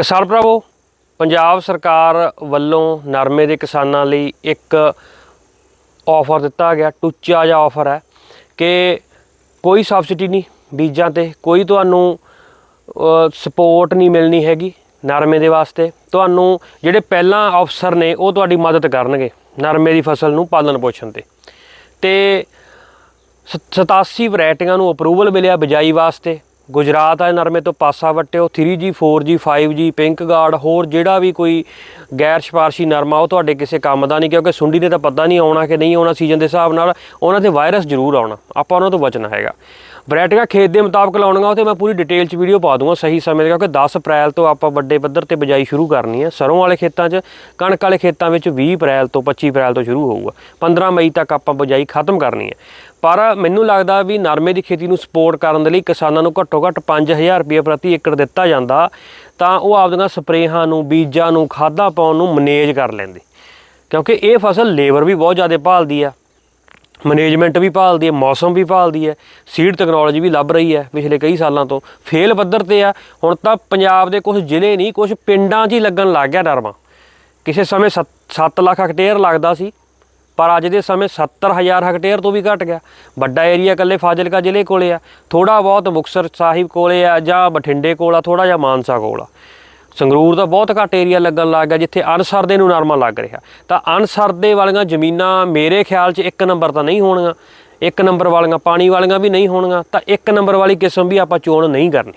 ਕਿਸਾਨ ਭਰਾਵੋ, ਪੰਜਾਬ ਸਰਕਾਰ ਵੱਲੋਂ ਨਰਮੇ ਦੇ ਕਿਸਾਨਾਂ ਲਈ ਇੱਕ ਆਫਰ ਦਿੱਤਾ ਗਿਆ, ਟੁੱਚਾ ਜਿਹਾ ਆਫਰ ਹੈ ਕਿ ਕੋਈ ਸਬਸਿਡੀ ਨਹੀਂ ਬੀਜਾਂ ਤੇ, ਕੋਈ ਤੁਹਾਨੂੰ ਸਪੋਰਟ ਨਹੀਂ ਮਿਲਣੀ ਹੈਗੀ ਨਰਮੇ ਦੇ ਵਾਸਤੇ। ਤੁਹਾਨੂੰ ਜਿਹੜੇ ਪਹਿਲਾਂ ਅਫਸਰ ਨੇ, ਉਹ ਤੁਹਾਡੀ ਮਦਦ ਕਰਨਗੇ ਨਰਮੇ ਦੀ ਫਸਲ ਨੂੰ ਪਾਲਣ ਪੋਸ਼ਣ ਤੇ। ਤੇ ਸ- 87 ਵੈਰਾਈਟੀਆਂ ਨੂੰ ਅਪਰੂਵਲ ਮਿਲਿਆ ਬਿਜਾਈ ਵਾਸਤੇ। ਗੁਜਰਾਤ ਆਏ ਨਰਮੇ ਤੋਂ ਪਾਸਾ ਵਟਿਓ 3G 4G 5G pink guard ਹੋਰ ਜਿਹੜਾ ਵੀ ਕੋਈ ਗੈਰ ਸਿਫਾਰਸ਼ੀ ਨਰਮਾ, ਉਹ ਤੁਹਾਡੇ ਕਿਸੇ ਕੰਮ ਦਾ ਨਹੀਂ, ਕਿਉਂਕਿ ਸੁੰਡੀ ਨੇ ਤਾਂ ਪਤਾ ਨਹੀਂ ਆਉਣਾ ਕਿ ਨਹੀਂ ਆਉਣਾ ਸੀਜ਼ਨ ਦੇ ਹਿਸਾਬ ਨਾਲ ਉਹਨਾਂ ਤੇ ਵਾਇਰਸ ਜ਼ਰੂਰ ਆਉਣਾ, ਆਪਾਂ ਉਹਨਾਂ ਤੋਂ ਬਚਣਾ ਹੈਗਾ। ਵੈਰਾਈਟੀਆਂ ਖੇਤ ਦੇ ਮੁਤਾਬਕ ਲਾਉਣੀਆਂ ਉਹ ਤੇ ਮੈਂ ਪੂਰੀ ਡਿਟੇਲ ਚ ਵੀਡੀਓ ਪਾ ਦੂੰਗਾ ਸਹੀ ਸਮੇਂ ਤੇ ਕਿਉਂਕਿ 10 ਅਪ੍ਰੈਲ ਤੋਂ ਆਪਾਂ ਵੱਡੇ ਪੱਧਰ ਤੇ ਬਿਜਾਈ ਸ਼ੁਰੂ ਕਰਨੀ ਹੈ ਸਰੋਂ ਵਾਲੇ ਖੇਤਾਂ 'ਚ, ਕਣਕ ਵਾਲੇ ਖੇਤਾਂ ਵਿੱਚ 20 ਅਪ੍ਰੈਲ ਤੋਂ 25 ਅਪ੍ਰੈਲ ਤੋਂ ਸ਼ੁਰੂ ਹੋਊਗਾ। 15 ਮਈ ਤੱਕ ਆਪਾਂ ਬਿਜਾਈ ਖਤਮ ਕਰਨੀ ਹੈ ਪਰ ਮੈਨੂੰ ਲੱਗਦਾ ਵੀ ਨਰਮੇ ਦੀ ਖੇਤੀ ਨੂੰ ਸਪੋਰਟ ਕਰਨ ਦੇ ਲਈ ਕਿਸਾਨਾਂ ਨੂੰ ਘੱਟੋ ਘੱਟ 5000 ਰੁਪਏ ਪ੍ਰਤੀ ਏਕੜ ਦਿੱਤਾ ਜਾਂਦਾ, ਤਾਂ ਉਹ ਆਪਦੀਆਂ ਸਪਰੇਹਾਂ ਨੂੰ, ਬੀਜਾਂ ਨੂੰ, ਖਾਦਾਂ ਪਾਉਣ ਨੂੰ ਮੈਨੇਜ ਕਰ ਲੈਂਦੇ। ਕਿਉਂਕਿ ਇਹ ਫਸਲ ਲੇਬਰ ਵੀ ਬਹੁਤ ਜ਼ਿਆਦਾ ਭਾਲਦੀ ਆ। ਮੈਨੇਜਮੈਂਟ ਵੀ ਭਾਲਦੀ ਹੈ, ਮੌਸਮ ਵੀ ਭਾਲਦੀ ਹੈ ਸੀਡ ਟੈਕਨੋਲੋਜੀ ਵੀ ਲੱਭ ਰਹੀ ਹੈ ਪਿਛਲੇ ਕਈ ਸਾਲਾਂ ਤੋਂ। ਫੇਲ ਪੱਧਰ ਤੇ ਆ, ਹੁਣ ਤਾਂ ਪੰਜਾਬ ਦੇ ਕੁਝ ਜ਼ਿਲ੍ਹੇ ਨਹੀਂ ਕੁਝ ਪਿੰਡਾਂ 'ਚ ਹੀ ਲੱਗਣ ਲੱਗ ਗਿਆ ਨਰਮਾ ਕਿਸੇ ਸਮੇਂ 7 ਲੱਖ ਹੈਕਟੇਅਰ ਲੱਗਦਾ ਸੀ, ਪਰ ਅੱਜ ਦੇ ਸਮੇਂ 70000 ਹੈਕਟੇਅਰ ਤੋਂ ਵੀ ਘਟ ਗਿਆ। ਵੱਡਾ ਏਰੀਆ ਇਕੱਲੇ ਫਾਜ਼ਿਲਕਾ ਜ਼ਿਲ੍ਹੇ ਕੋਲੇ ਆ। ਥੋੜਾ ਬਹੁਤ ਮੁਕਤਸਰ ਸਾਹਿਬ ਕੋਲੇ ਆ ਜਾਂ ਬਠਿੰਡੇ ਕੋਲ ਆ ਥੋੜਾ ਜਿਹਾ ਮਾਨਸਾ ਕੋਲ ਆ। ਸੰਗਰੂਰ ਦਾ ਬਹੁਤ ਘੱਟ ਏਰੀਆ ਲੱਗਣ ਲੱਗ ਗਿਆ, ਜਿੱਥੇ ਅਨਸਰਦੇ ਨੂੰ ਨਰਮਾ ਲੱਗ ਰਿਹਾ। ਤਾਂ ਅਨਸਰਦੇ ਵਾਲੀਆਂ ਜ਼ਮੀਨਾਂ ਮੇਰੇ ਖਿਆਲ 'ਚ ਇੱਕ ਨੰਬਰ ਤਾਂ ਨਹੀਂ ਹੋਣਗੀਆਂ, ਇੱਕ ਨੰਬਰ ਵਾਲੀਆਂ, ਪਾਣੀ ਵਾਲੀਆਂ ਵੀ ਨਹੀਂ ਹੋਣਗੀਆਂ, ਤਾਂ ਇੱਕ ਨੰਬਰ ਵਾਲੀ ਕਿਸਮ ਵੀ ਆਪਾਂ ਚੋਣ ਨਹੀਂ ਕਰਨੀ।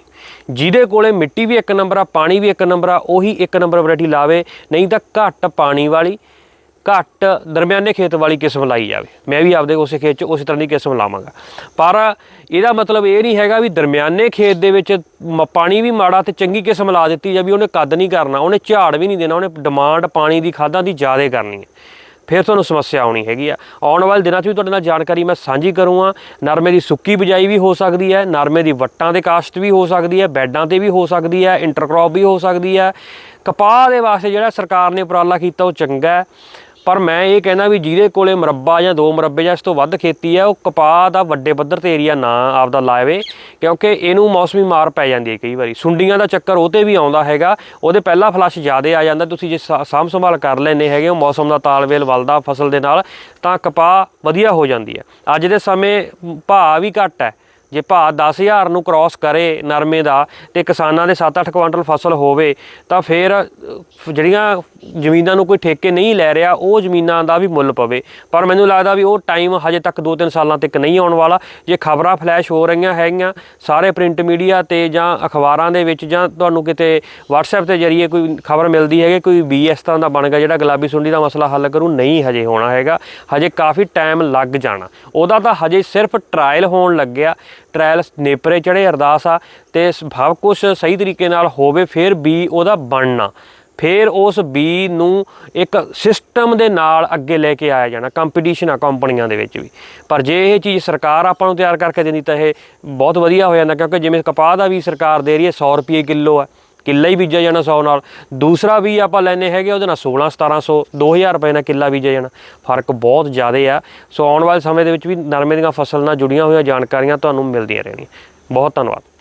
ਜਿਹਦੇ ਕੋਲੇ ਮਿੱਟੀ ਵੀ ਇੱਕ ਨੰਬਰ ਆ, ਪਾਣੀ ਵੀ ਇੱਕ ਨੰਬਰ ਆ, ਉਹੀ ਇੱਕ ਨੰਬਰ ਵੈਰਾਈਟੀ ਲਾਵੇ, ਨਹੀਂ ਤਾਂ ਘੱਟ ਪਾਣੀ ਵਾਲੀ ਘੱਟ ਦਰਮਿਆਨੇ ਖੇਤ ਵਾਲੀ ਕਿਸਮ ਲਾਈ ਜਾਵੇ। ਮੈਂ ਵੀ ਆਪਦੇ ਉਸੇ ਖੇਤ 'ਚ ਉਸੇ ਤਰ੍ਹਾਂ ਦੀ ਕਿਸਮ ਲਾਵਾਂਗਾ। ਪਰ ਇਹਦਾ ਮਤਲਬ ਇਹ ਨਹੀਂ ਹੈਗਾ ਵੀ ਦਰਮਿਆਨੇ ਖੇਤ ਦੇ ਵਿੱਚ ਮ- ਪਾਣੀ ਵੀ ਮਾੜਾ ਤੇ ਚੰਗੀ ਕਿਸਮ ਲਾ ਦਿੱਤੀ ਜਾਵੇ ਉਹਨੇ ਕੱਦ ਨਹੀਂ ਕਰਨਾ, ਉਹਨੇ ਝਾੜ ਵੀ ਨਹੀਂ ਦੇਣਾ, ਉਹਨੇ ਡਿਮਾਂਡ ਪਾਣੀ ਦੀ ਖਾਦਾਂ ਦੀ ਜ਼ਿਆਦਾ ਕਰਨੀ ਹੈ। ਫਿਰ ਤੁਹਾਨੂੰ ਸਮੱਸਿਆ ਆਉਣੀ ਹੈਗੀ ਆ। ਆਉਣ ਵਾਲੇ ਦਿਨਾਂ 'ਚ ਵੀ ਤੁਹਾਡੇ ਨਾਲ ਜਾਣਕਾਰੀ ਮੈਂ ਸਾਂਝੀ ਕਰੂੰਗਾ। ਨਰਮੇ ਦੀ ਸੁੱਕੀ ਬਿਜਾਈ ਵੀ ਹੋ ਸਕਦੀ ਹੈ, ਨਰਮੇ ਦੀ ਵੱਟਾਂ ਦੇ ਕਾਸ਼ਤ ਵੀ ਹੋ ਸਕਦੀ ਹੈ, ਬੈੱਡਾਂ ਤੇ ਵੀ ਹੋ ਸਕਦੀ ਹੈ ਇੰਟਰਕ੍ਰੌਪ ਵੀ ਹੋ ਸਕਦੀ ਹੈ। ਕਪਾਹ ਦੇ ਵਾਸਤੇ ਜਿਹੜਾ ਸਰਕਾਰ ਨੇ ਉਪਰਾਲਾ ਕੀਤਾ ਉਹ ਚੰਗਾ ਹੈ। ਪਰ ਮੈਂ ਇਹ ਕਹਿੰਦਾ ਵੀ ਜਿਹਦੇ ਕੋਲੇ ਮੁਰੱਬਾ ਜਾਂ ਦੋ ਮੁਰੱਬੇ ਜਾਂ ਇਸ ਤੋਂ ਵੱਧ ਖੇਤੀ ਹੈ ਉਹ ਕਪਾਹ ਦਾ ਵੱਡੇ ਪੱਧਰ ਤੇ ਏਰੀਆ ਨਾ ਆਪਦਾ ਲਾਵੇ, ਕਿਉਂਕਿ ਇਹਨੂੰ ਮੌਸਮੀ ਮਾਰ ਪੈ ਜਾਂਦੀ ਹੈ ਕਈ ਵਾਰੀ। ਸੁੰਡੀਆਂ ਦਾ ਚੱਕਰ ਉਹ ਤੇ ਵੀ ਆਉਂਦਾ ਹੈਗਾ, ਉਹਦੇ ਪਹਿਲਾ ਫਲਸ਼ ਜ਼ਿਆਦੇ ਆ ਜਾਂਦਾ, ਤੁਸੀਂ ਜੇ ਸਾ- ਸਾਂਭ ਸੰਭਾਲ ਕਰ ਲੈਨੇ ਹੈਗੇ ਹੋ, ਮੌਸਮ ਦਾ ਤਾਲਮੇਲ ਵੱਲਦਾ ਫਸਲ ਦੇ ਨਾਲ, ਤਾਂ ਕਪਾਹ ਵਧੀਆ ਹੋ ਜਾਂਦੀ ਹੈ। ਅੱਜ ਦੇ ਸਮੇਂ, ਭਾਅ ਵੀ ਘੱਟ ਹੈ। ਜੇ ਭਾਅ 10000 ਨੂੰ ਕ੍ਰਾਸ ਕਰੇ ਨਰਮੇ ਦਾ ਤੇ ਕਿਸਾਨਾਂ ਦੇ 7-8 ਕੁਇੰਟਲ ਫਸਲ ਹੋਵੇ, ਤਾਂ ਫਿਰ ਜਿਹੜੀਆਂ ਜ਼ਮੀਨਾਂ ਨੂੰ ਕੋਈ ਠੇਕੇ ਨਹੀਂ ਲੈ ਰਿਹਾ, ਉਹ ਜ਼ਮੀਨਾਂ ਦਾ ਵੀ ਮੁੱਲ ਪਵੇ। ਪਰ ਮੈਨੂੰ ਲੱਗਦਾ ਵੀ ਉਹ ਟਾਈਮ ਹਜੇ ਤੱਕ 2-3 ਸਾਲਾਂ ਤੱਕ ਨਹੀਂ ਆਉਣ ਵਾਲਾ। ਜੇ ਖਬਰਾਂ ਫਲੈਸ਼ ਹੋ ਰਹੀਆਂ ਹੈਗੀਆਂ, ਸਾਰੇ ਪ੍ਰਿੰਟ ਮੀਡੀਆ ਤੇ ਜਾਂ ਅਖਬਾਰਾਂ ਦੇ ਵਿੱਚ ਜਾਂ ਤੁਹਾਨੂੰ ਕਿਤੇ WhatsApp ਤੇ ਜਰੀਏ ਕੋਈ ਖਬਰ ਮਿਲਦੀ ਹੈਗੀ, ਕੋਈ ਵੀ ਇਸ ਤਰ੍ਹਾਂ ਦਾ ਬਣ ਗਿਆ ਜਿਹੜਾ ਗੁਲਾਬੀ ਸੁੰਡੀ ਦਾ ਮਸਲਾ ਹੱਲ ਕਰੂ, ਨਹੀਂ ਹਜੇ ਹੋਣਾ ਹੈਗਾ। ਹਜੇ ਕਾਫੀ ਟਾਈਮ ਲੱਗ ਜਾਣਾ। ਉਹਦਾ ਤਾਂ ਹਜੇ ਸਿਰਫ ਟਰਾਇਲ ਹੋਣ ਲੱਗਿਆ। ਟਰਾਇਲ ਨੇਪਰੇ ਚੜੇ ਅਰਦਾਸ ਆ, ਤੇ ਸਭ ਕੁਝ ਸਹੀ ਤਰੀਕੇ ਨਾਲ ਹੋਵੇ, ਫਿਰ ਵੀ ਉਹਦਾ ਬਣਨਾ। ਫਿਰ ਉਸ ਬੀ ਨੂੰ ਇੱਕ ਸਿਸਟਮ ਦੇ ਨਾਲ ਅੱਗੇ ਲੈ ਕੇ ਆਇਆ ਜਾਣਾ ਕੰਪੀਟੀਸ਼ਨ ਆ ਕੰਪਨੀਆਂ ਦੇ ਵਿੱਚ ਵੀ। ਪਰ ਜੇ ਇਹ ਚੀਜ਼ ਸਰਕਾਰ ਆਪਾਂ ਨੂੰ ਤਿਆਰ ਕਰਕੇ ਦਿੰਦੀ ਤਾਂ ਇਹ ਬਹੁਤ ਵਧੀਆ ਹੋ ਜਾਂਦਾ, ਕਿਉਂਕਿ ਜਿਵੇਂ ਕਪਾਹ ਦਾ ਵੀ ਸਰਕਾਰ ਦੇ ਰਹੀ ਹੈ 100 ਰੁਪਏ ਕਿਲੋ ਆ। ਕਿੱਲਾ ਹੀ ਬੀਜਿਆ ਜਾਣਾ 100 ਨਾਲ। ਦੂਸਰਾ ਵੀ ਆਪਾਂ ਲੈਨੇ ਹੈਗੇ, ਉਹਦੇ ਨਾਲ 16 1700 2000 ਰੁਪਏ ਨਾਲ ਕਿੱਲਾ ਬੀਜਿਆ ਜਾਣਾ। ਫ਼ਰਕ ਬਹੁਤ ਜ਼ਿਆਦਾ ਆ। ਸੋ ਆਉਣ ਵਾਲੇ ਸਮੇਂ ਦੇ ਵਿੱਚ ਵੀ ਨਰਮੇ ਦੀਆਂ ਫਸਲ ਨਾਲ ਜੁੜੀਆਂ ਹੋਈਆਂ ਜਾਣਕਾਰੀਆਂ ਤੁਹਾਨੂੰ ਮਿਲਦੀਆਂ ਰਹਿਣਗੀਆਂ ਬਹੁਤ ਧੰਨਵਾਦ।